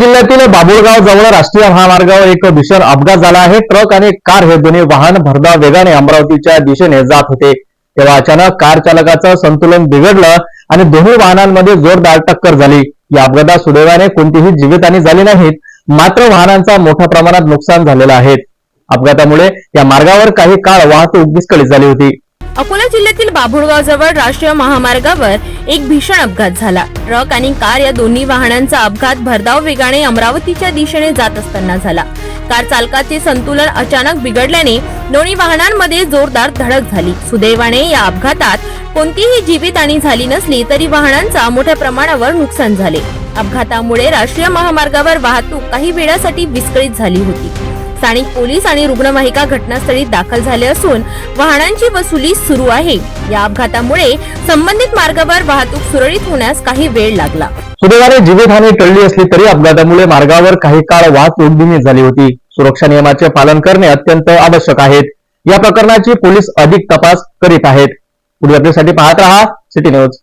जिल्ह्यातील बाबुळगाव जवळ राष्ट्रीय महामार्गावर एक भीषण अपघात झाला आहे. ट्रक आणि कार हे दोन्ही वाहन भरधाव वेगाने अमरावतीच्या दिशेने जात होते. तेव्हा अचानक कार चालकाचं संतुलन बिघडलं आणि दोन्ही वाहनांमध्ये जोरदार टक्कर झाली. या अपघातात सुदैवाने कोणतीही जीवितहानी झाली नाहीत मात्र वाहनांचा मोठ्या प्रमाणात नुकसान झालेलं आहे. अपघातामुळे या मार्गावर काही काळ वाहतूक विस्कळीत झाली होती. अकोला जिल्ह्यातील बाभुळगाव जवळ राष्ट्रीय महामार्गावर एक भीषण अपघात झाला. ट्रक आणि कार या दोन्ही वाहनांचा अपघात भरधाव वेगाने अमरावतीच्या दिशेने जात असताना झाला. कार चालकाचे संतुलन अचानक बिघडल्याने दोन्ही वाहनांमध्ये जोरदार धडक झाली. सुदैवाने या अपघातात कोणतीही जीवितहानी झाली नसली तरी वाहनांचा मोठ्या प्रमाणावर नुकसान झाले. अपघातामुळे राष्ट्रीय महामार्गावर वाहतूक काही वेळासाठी विस्कळीत झाली होती. स्थानिक पोलीस आणि रुग्णवाहिका घटनास्थळी दाखल झाले असून वाहनांची वसुली सुरू आहे. या अपघातामुळे संबंधित मार्गावर वाहतूक सुरळीत होण्यास काही वेळ लागला. सुदैवाने जीवितहानी टळली असली तरी अपघातामुळे मार्गावर काही काळ वाहतूक धीमी झाली होती. सुरक्षा नियमाचे पालन करणे अत्यंत आवश्यक आहे या प्रकरणाची पोलीस अधिक तपास करीत आहेत. पुढील अपडेटसाठी पाहत रहा. City news.